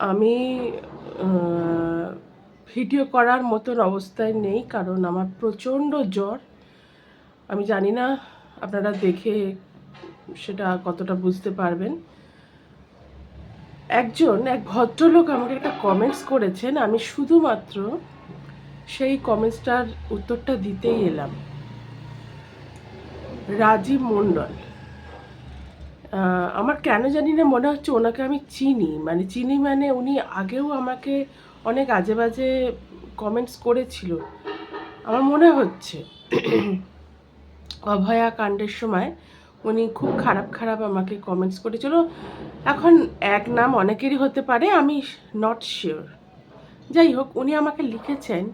আমি ভিডিও করার মতন অবস্থায় নেই, কারণ আমার প্রচণ্ড জ্বর। আমি জানি না, আপনারা দেখে সেটা কতটা বুঝতে পারবেন। একজন, এক ভদ্রলোক আমাকে একটা কমেন্টস করেছেন, আমি শুধুমাত্র সেই কমেন্টসটার উত্তরটা দিতেই এলাম। রাজীব মণ্ডল। আমার কেন জানি না মনে হচ্ছে ওনাকে আমি চিনি। মানে চিনি মানে উনি আগেও আমাকে অনেক আজে বাজে কমেন্টস করেছিল। আমার মনে হচ্ছে অভয়া কাণ্ডের সময় উনি খুব খারাপ খারাপ আমাকে কমেন্টস করেছিল। এখন এক নাম অনেকেরই হতে পারে, আমি নট শিওর যাই হোক, উনি আমাকে লিখেছেন,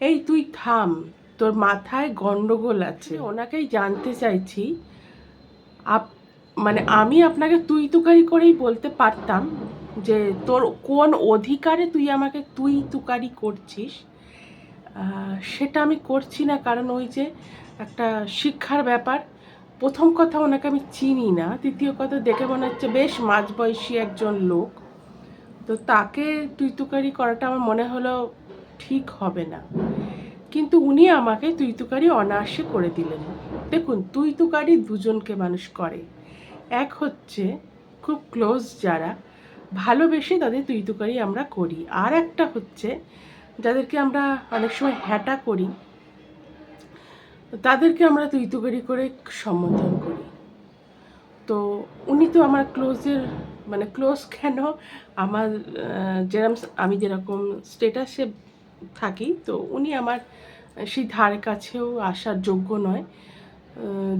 এই তুই থাম, তোর মাথায় গন্ডগোল আছে। ওনাকেই জানতে চাইছি, আপ মানে আমি আপনাকে তুই তুকারি করেই বলতে পারতাম যে তোর কোন অধিকারে তুই আমাকে তুই তুকারি করছিস সেটা আমি করছি না, কারণ ওই যে একটা শিক্ষার ব্যাপার। প্রথম কথা, ওনাকে আমি চিনি না। দ্বিতীয় কথা, দেখে মনে হচ্ছে বেশ মাঝবয়সী একজন লোক। তো তাকে তুই তুকারি করাটা আমার মনে হলো ঠিক হবে না। কিন্তু উনি আমাকে তুই তুকারি অনায়াসে করে দিলেন। দেখুন তুই তুকারি দুজনকে মানুষ করে। এক হচ্ছে খুব ক্লোজ যারা, ভালোবেসে তাদের তুই তুকারি আমরা করি। আর একটা হচ্ছে যাদেরকে আমরা অনেক সময় হ্যাটা করি, তাদেরকে আমরা তুই তুকারি করে সম্বোধন করি। তো উনি তো আমার ক্লোজের মানে ক্লোজ কেন? আমার যেরকম আমি যেরকম স্টেটাসে থাকি, তো উনি আমার সেই ধার কাছেও আসার যোগ্য নয়।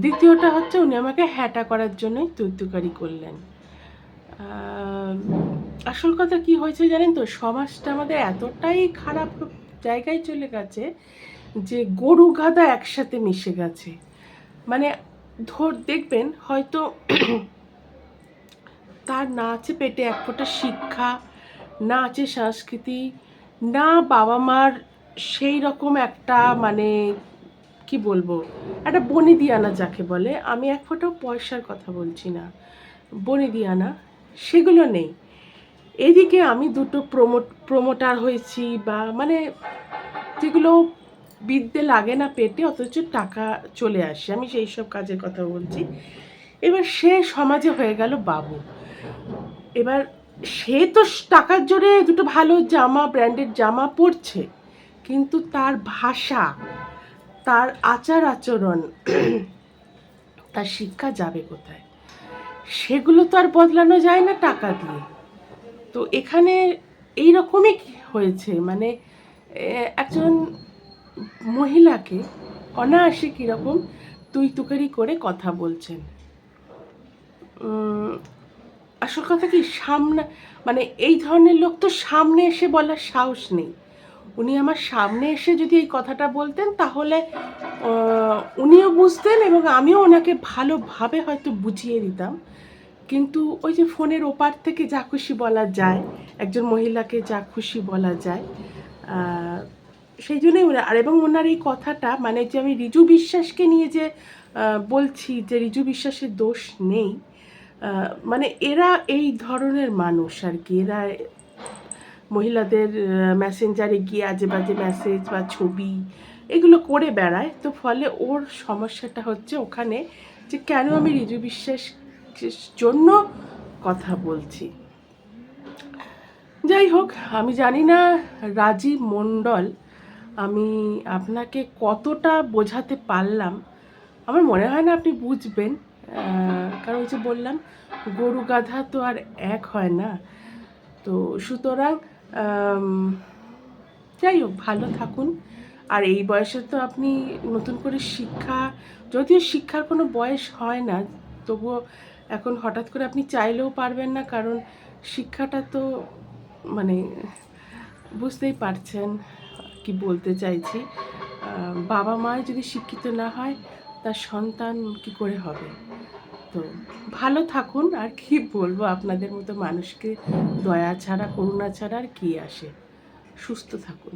দ্বিতীয়টা হচ্ছে উনি আমাকে হ্যাটা করার জন্যই তুইতুকারি করলেন। আসল কথা কি হয়েছে জানেন তো? সমাজটা আমাদের এতটাই খারাপ জায়গায় চলে গেছে যে গরু গাদা একসাথে মিশে গেছে। মানে ধর, দেখবেন হয়তো তার না আছে পেটে এক ফোঁটা শিক্ষা, না আছে সংস্কৃতি, না বাবা মার সেই রকম একটা মানে কি বলব একটা বনিদিয়ানা যাকে বলে, আমি এক ফোঁটাও পয়সার কথা বলছি না। বনি বনিদিয়ানা সেগুলো নেই। এদিকে আমি দুটো প্রমোট, প্রমোটার হয়েছি বা মানে যেগুলো বিদ্যে লাগে না পেটে, অথচ টাকা চলে আসে। আমি সেই সব কাজের কথা বলছি। এবার সে সমাজে হয়ে গেল বাবু। এবার সে তো টাকার জোরে দুটো ভালো জামা ব্র্যান্ডেড জামা পরছে, কিন্তু তার ভাষা তার আচার আচরণ, তার শিক্ষা যাবে কোথায়? সেগুলো তো আর বদলানো যায় না টাকা দিয়ে। তো এখানে এই রকমই হয়েছে? মানে একজন মহিলাকে অনায়াসে কীরকম তুই তুকারি করে কথা বলছেন। আসল কথা কি? সামনে মানে এই ধরনের লোক তো সামনে এসে বলার সাহস নেই। উনি আমার সামনে এসে যদি এই কথাটা বলতেন, তাহলে উনিও বুঝতেন এবং আমিও ওনাকে ভালোভাবে হয়তো বুঝিয়ে দিতাম কিন্তু ওই যে ফোনের ওপার থেকে যা খুশি বলা যায়, একজন মহিলাকে যা খুশি বলা যায় সেই জন্যই ওনার আর এবং ওনার এই কথাটা মানে যে আমি রিজু বিশ্বাসকে নিয়ে যে বলছি যে রিজু বিশ্বাসের দোষ নেই মানে এরা এই ধরনের মানুষ আর কি, এরা মহিলাদের মেসেঞ্জারে গিয়ে আজে বাজে মেসেজ বা ছবি এগুলো করে বেড়ায়। তো ফলে ওর সমস্যাটা হচ্ছে ওখানে যে কেন আমি রিজু বিশ্বাস জন্য কথা বলছি? যাই হোক, আমি জানি না রাজীব মণ্ডল, আমি আপনাকে কতটা বোঝাতে পারলাম। আমার মনে হয় না আপনি বুঝবেন কারণ যে বললাম, গরু গাধা তো আর এক হয় না। তো সুতরাং যাই হোক, ভালো থাকুন। আর এই বয়সে তো আপনি নতুন করে শিক্ষা, যদিও শিক্ষার কোনো বয়স হয় না, তবুও এখন হঠাৎ করে আপনি চাইলেও পারবেন না, কারণ শিক্ষাটা তো মানে বুঝতেই পারছেন কি বলতে চাইছি। বাবা মা যদি শিক্ষিত না হয়, তার সন্তান কি করে হবে? তো ভালো থাকুন, আর কি বলব আপনাদের মতো মানুষকে দয়া ছাড়া, করুণা ছাড়া আর কি আসে? সুস্থ থাকুন।